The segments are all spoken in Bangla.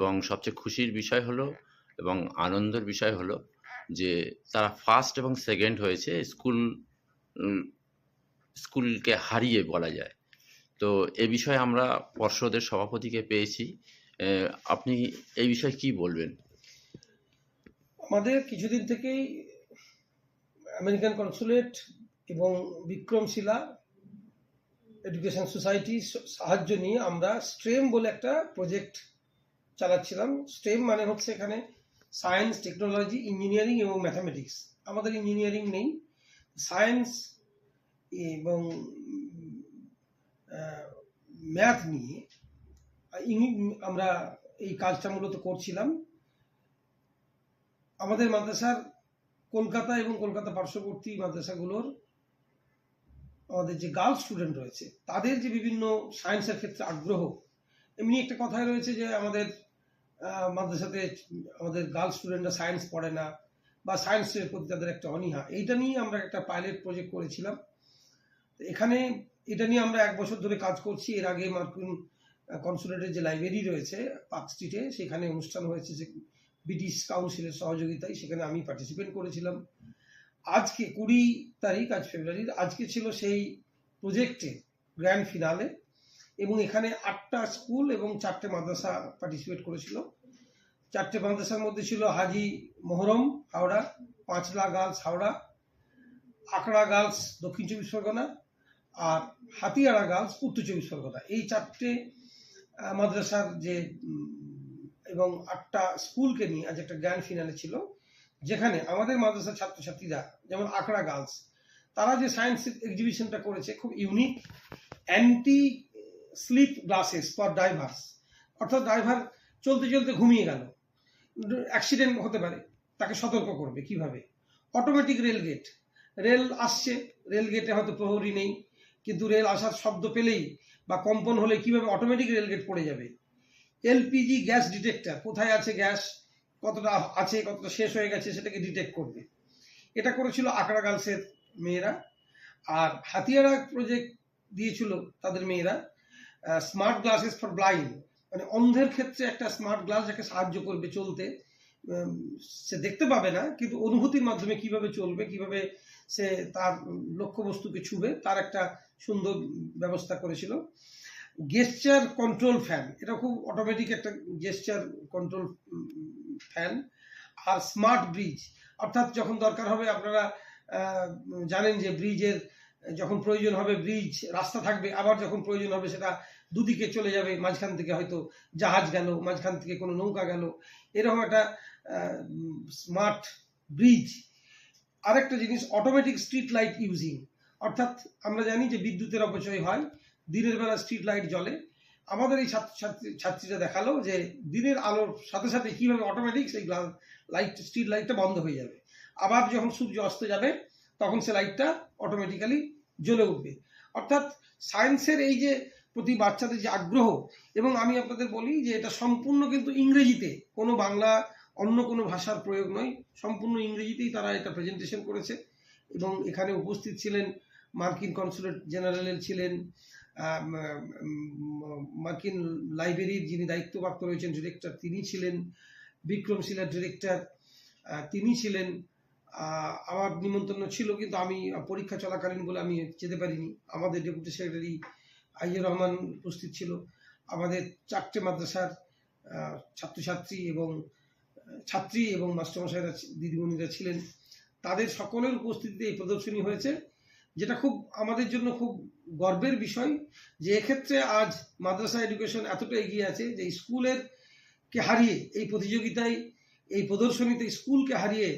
এবং সবচেয়ে খুশির বিষয় হলো এবং আনন্দের বিষয় হলো যে তারা ফার্স্ট এবং সেকেন্ড হয়েছে স্কুল স্কুলকে হারিয়ে বলা যায়। তো এ বিষয়ে আমরা পর্ষদের সভাপতিকে পেয়েছি। আপনি এই বিষয়ে কি বলবেন? আমাদের কিছুদিন থেকেই আমেরিকান কনসুলেট এবং বিক্রমশিলা এডুকেশন সোসাইটি সাহায্য নিয়ে আমরা স্ট্রেম বলে একটা প্রজেক্ট চালাচ্ছিলাম। স্ট্রেম মানে হচ্ছে এখানে সায়েন্স টেকনোলজি ইঞ্জিনিয়ারিং এবং ম্যাথামেটিক্স আমাদের ইঞ্জিনিয়ারিং নেই। সায়েন্স এবং ম্যাথ নিয়ে আমরা এই কাজটা মূলত করছিলাম। আমাদের মাদ্রাসার কলকাতা এবং কলকাতা পার্শ্ববর্তী মাদ্রাসাগুলোর আমাদের যে গার্লস স্টুডেন্ট রয়েছে, তাদের যে বিভিন্ন সায়েন্সের ক্ষেত্রে আগ্রহ, এমনি একটা কথাই রয়েছে যে আমাদের মাদ্রাসাতে আমাদের গার্লস স্টুডেন্টরা সায়েন্স পড়ে না বা সায়েন্সের প্রতি তাদের একটা অনীহা। এইটা নিয়ে আমরা একটা পাইলট প্রজেক্ট করেছিলাম। এখানে এটা নিয়ে আমরা এক বছর ধরে কাজ করছি। এর আগে মার্কিন কনসুলেটের যে লাইব্রেরি রয়েছে, পার্ক স্ট্রিটে, সেখানে অনুষ্ঠান হয়েছে যে ব্রিটিশ কাউন্সিলের সহযোগিতায়। সেখানে আমি পার্টিসিপেট করেছিলাম। আজকে কুড়ি তারিখ, আজ ফেব্রুয়ারির, আজকে ছিল সেই প্রজেক্টে গ্র্যান্ড ফিনালে এবং এখানে আটটা স্কুল এবং চারটে মাদ্রাসা পার্টিসিপেট করেছিল। চারটে মাদ্রাসার মধ্যে ছিল হাজি মোহরম, হাওড়া, পাঁচলা গার্লস, হাওড়া, আকড়া গার্লস, দক্ষিণ চব্বিশ পরগনা আর হাতিয়াড়া গার্লস, উত্তর চব্বিশ পরগনা। এই চারটে মাদ্রাসার যে এবং আটটা স্কুলকে নিয়ে আজ একটা গ্র্যান্ড ফিনালে ছিল, যেখানে আমাদের মাদ্রাসার ছাত্রছাত্রীরা, যেমন আকড়া গার্লস, তারা যে সায়েন্স এক্সিবিশনটা করেছে, খুব unique anti slip glasses for drivers অর্থাৎ ড্রাইভার চলতে চলতে ঘুমিয়ে গেল। অ্যাক্সিডেন্ট হতে পারে। তাকে সতর্ক করবে কীভাবে? Automatic rail gate. রেল আসছে। রেল গেটে হয়তো প্রহরী নেই। কিন্তু রেল আসার শব্দ পেলেই বা কম্পন হলে কীভাবে অটোমেটিক রেল গেট পড়ে যাবে? LPG gas detector. কোথায় আছে গ্যাস? কতটা আছে, কতটা শেষ হয়ে গেছে সেটাকে ডিটেক্ট করবে। এটা করেছিল আকড়া গার্লসের মেয়েরা। আর হাতিয়ারা প্রজেক্ট দিয়েছিল তাদের মেয়েরা। স্মার্ট গ্লাসেস ফর ব্লাইন্ড মানে অন্ধের ক্ষেত্রে একটা স্মার্ট গ্লাস যাকে সাহায্য করবে চলতে সে দেখতে পাবে না, কিন্তু অনুভূতির মাধ্যমে কীভাবে চলবে, কীভাবে সে তার লক্ষ্যবস্তুকে ছুবে, তার একটা সুন্দর ব্যবস্থা করেছিল। গেস্টার কন্ট্রোল ফ্যান এটা খুব অটোমেটিক একটা গেস্টার কন্ট্রোল ফ্যান আর স্মার্ট ব্রিজ অর্থাৎ যখন দরকার হবে আপনারা জানেন যে ব্রিজের যখন প্রয়োজন হবে ব্রিজ রাস্তা থাকবে, আবার যখন প্রয়োজন হবে সেটা দুদিকে চলে যাবে, মাঝখান থেকে হয়তো জাহাজ গেল, মাঝখান থেকে কোনো নৌকা গেল। এরকম একটা স্মার্ট ব্রিজ আরেকটা জিনিস অটোমেটিক স্ট্রিট লাইট ইউজিং অর্থাৎ আমরা জানি যে বিদ্যুতের অপচয় হয়, দিনের বেলা স্ট্রিট লাইট জ্বলে। আমাদের এই ছাত্রছাত্রী ছাত্রীরা দেখাল যে দিনের আলোর সাথে সাথে কীভাবে অটোমেটিক সেই লাইট স্ট্রিট লাইটটা বন্ধ হয়ে যাবে। আবার যখন সূর্য অস্ত যাবে তখন সে লাইটটা অটোমেটিক্যালি জ্বলে উঠবে। অর্থাৎ সায়েন্সের এই যে প্রতি বাচ্চাদের যে আগ্রহ, এবং আমি আপনাদের বলি যে এটা সম্পূর্ণ কিন্তু ইংরেজিতে, কোনো বাংলা, অন্য কোনো ভাষার প্রয়োগ নয়, সম্পূর্ণ ইংরেজিতেই তারা এটা প্রেজেন্টেশন করেছে। এবং এখানে উপস্থিত ছিলেন মার্কিন কনসুলেট জেনারেল ছিলেন মার্কিন লাইব্রেরির যিনি দায়িত্বপ্রাপ্ত রয়েছেন ডিরেক্টর তিনি ছিলেন, বিক্রমশিলার ডিরেক্টর তিনি ছিলেন আমার নিমন্ত্রণ ছিল, কিন্তু আমি পরীক্ষা চলাকালীন বলে আমি যেতে পারিনি। আমাদের ডেপুটি সেক্রেটারি আইজুর রহমান উপস্থিত ছিল। আমাদের চারটে মাদ্রাসার ছাত্রছাত্রী এবং ছাত্রী এবং মাস্টারমশাইরা দিদিমণিরা ছিলেন। তাদের সকলের উপস্থিতিতে এই প্রদর্শনী হয়েছে, যেটা খুব, আমাদের জন্য খুব গর্বের বিষয় যে এক্ষেত্রে আজ মাদ্রাসা এডুকেশন এতটা এগিয়ে আছে যে স্কুলের কে হারিয়ে এই প্রতিযোগিতায়, এই প্রদর্শনীতে স্কুলকে হারিয়ে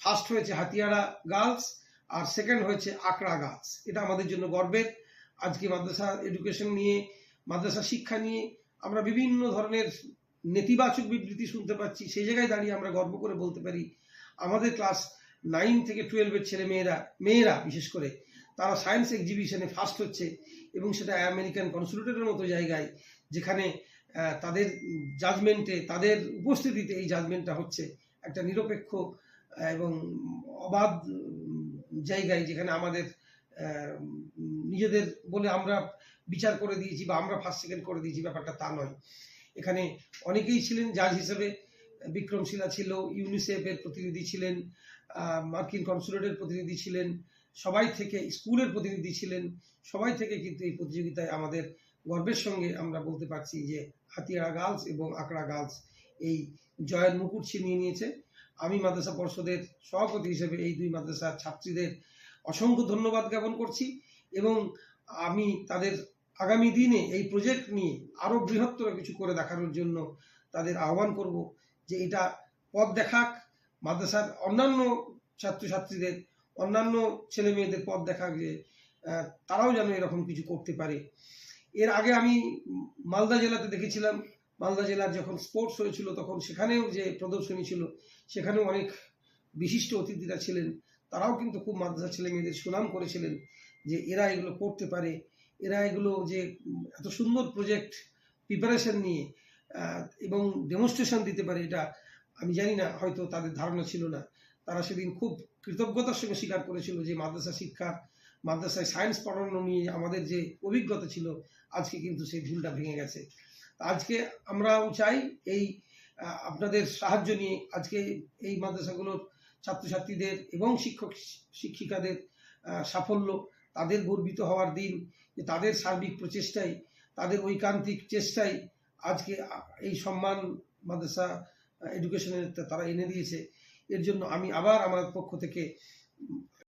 ফার্স্ট হয়েছে হাতিয়ারা গার্লস আর সেকেন্ড হয়েছে আকড়া গার্লস এটা আমাদের জন্য গর্বের। আজকে মাদ্রাসা এডুকেশন নিয়ে, মাদ্রাসা শিক্ষা নিয়ে আমরা বিভিন্ন ধরনের নেতিবাচক বিবৃতি শুনতে পাচ্ছি। সেই জায়গায় দাঁড়িয়ে আমরা গর্ব করে বলতে পারি, আমাদের ক্লাস নাইন থেকে টুয়েলভের ছেলে মেয়েরা মেয়েরা বিশেষ করে, তারা সায়েন্স এক্সিবিশনে ফার্স্ট হচ্ছে এবং সেটা আমেরিকান কনসুলেটের মতো জায়গায়, যেখানে তাদের জাজমেন্টে তাদের উপস্থিতিতে এই জাজমেন্টটা হচ্ছে। একটা নিরপেক্ষ এবং অবাধ জায়গায় যেখানে আমাদের নিজেদের বলে আমরা বিচার করে দিয়েছি বা আমরা ফার্স্ট সেকেন্ড করে দিয়েছি, ব্যাপারটা তা নয়। এখানে অনেকেই ছিলেন জাজ হিসেবে বিক্রমশিলা ছিল ইউনিসেফের প্রতিনিধি ছিলেন মার্কিন কনসুলেটের প্রতিনিধি ছিলেন, সবাই থেকে স্কুলের প্রতিনিধি ছিলেন, সবাই থেকে কিন্তু এই প্রতিযোগিতায় আমাদের গর্বের সঙ্গে আমরা বলতে পারছি যে হাতিয়ারা গার্লস এবং আকড়া গার্লস এই জয়ের মুকুট ছিনিয়ে নিয়েছে। আমি মাদ্রাসা পর্ষদের সভাপতি হিসেবে এই দুই মাদ্রাসার ছাত্রীদের অসংখ্য ধন্যবাদ জ্ঞাপন করছি এবং আমি তাদের আগামী দিনে এই প্রজেক্ট নিয়ে আরও বৃহত্তর কিছু করে দেখানোর জন্য তাদের আহ্বান করব যে এটা পথ দেখাক, মাদ্রাসার অন্যান্য ছাত্রছাত্রীদের, অন্যান্য ছেলে মেয়েদের পথ দেখাক যে তারাও যেন এরকম কিছু করতে পারে। এর আগে আমি মালদা জেলাতে দেখেছিলাম মালদা জেলার যখন স্পোর্টস হয়েছিল, তখন সেখানেও যে প্রদর্শনী ছিল, সেখানেও অনেক বিশিষ্ট অতিথিরা ছিলেন। তারাও কিন্তু খুব মাদ্রাসা ছেলে মেয়েদের সুনাম করেছিলেন যে এরা এগুলো করতে পারে। এরা এগুলো যে এত সুন্দর প্রজেক্ট প্রিপারেশন নিয়ে এবং ডেমনস্ট্রেশন দিতে পারে, এটা আমি জানি না, হয়তো তাদের ধারণা ছিল না। তারা সেদিন খুব কৃতজ্ঞতার সঙ্গে স্বীকার করেছিল যে মাদ্রাসা শিক্ষা, মাদ্রাসায় সায়েন্স পড়ানো নিয়ে আমাদের যে অভিজ্ঞতা ছিল, আজকে কিন্তু সেই ভুলটা ভেঙে গেছে। আজকে আমরাও চাই এই আপনাদের সাহায্য নিয়ে আজকে এই মাদ্রাসাগুলোর ছাত্রছাত্রীদের এবং শিক্ষক শিক্ষিকাদের সাফল্য, তাদের গর্বিত হওয়ার দিন, যে তাদের সার্বিক প্রচেষ্টাই তাদের ঐকান্তিক চেষ্টায় আজকে এই সম্মান মাদ্রাসা এডুকেশনের তারা এনে দিয়েছে। এর জন্য আমি আবার আমার পক্ষ থেকে